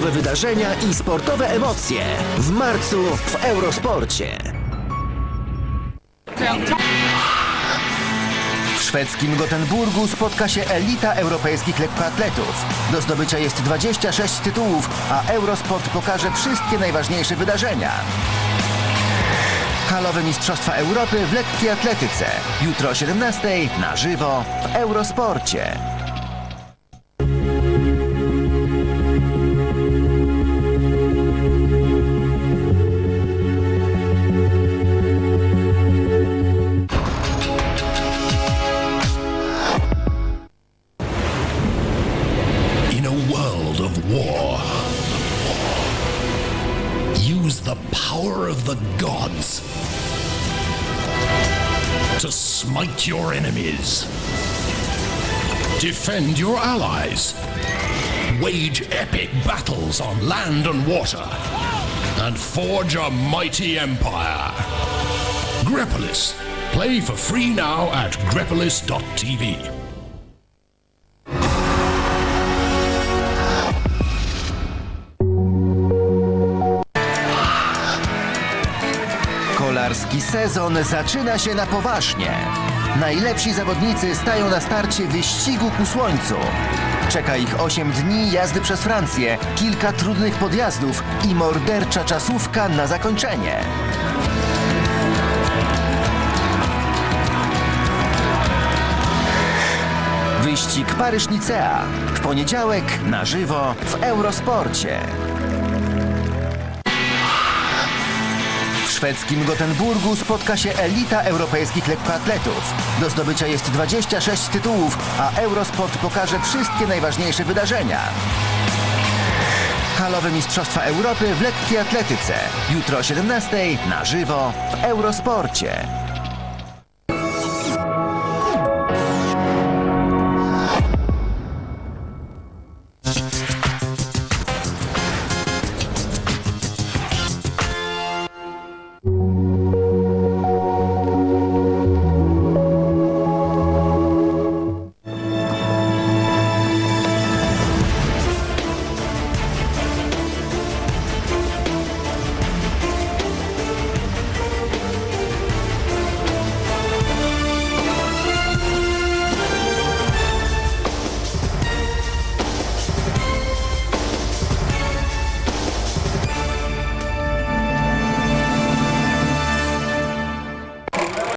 Sportowe wydarzenia i sportowe emocje. W marcu w Eurosporcie. W szwedzkim Gotenburgu spotka się elita europejskich lekkoatletów. Do zdobycia jest 26 tytułów, a Eurosport pokaże wszystkie najważniejsze wydarzenia. Halowe Mistrzostwa Europy w lekkiej atletyce. Jutro o 17 na żywo w Eurosporcie. The power of the gods to smite your enemies, defend your allies, wage epic battles on land and water, and forge a mighty empire. Grepolis. Play for free now at grepolis.tv. Kolarski sezon zaczyna się na poważnie. Najlepsi zawodnicy stają na starcie wyścigu ku słońcu. Czeka ich 8 dni jazdy przez Francję, kilka trudnych podjazdów i mordercza czasówka na zakończenie. Wyścig Paryż-Nicea w poniedziałek na żywo w Eurosporcie. Szwedzkim Gotenburgu spotka się elita europejskich lekkoatletów. Do zdobycia jest 26 tytułów, a Eurosport pokaże wszystkie najważniejsze wydarzenia. Halowe Mistrzostwa Europy w lekkiej atletyce. Jutro o 17 na żywo w Eurosporcie.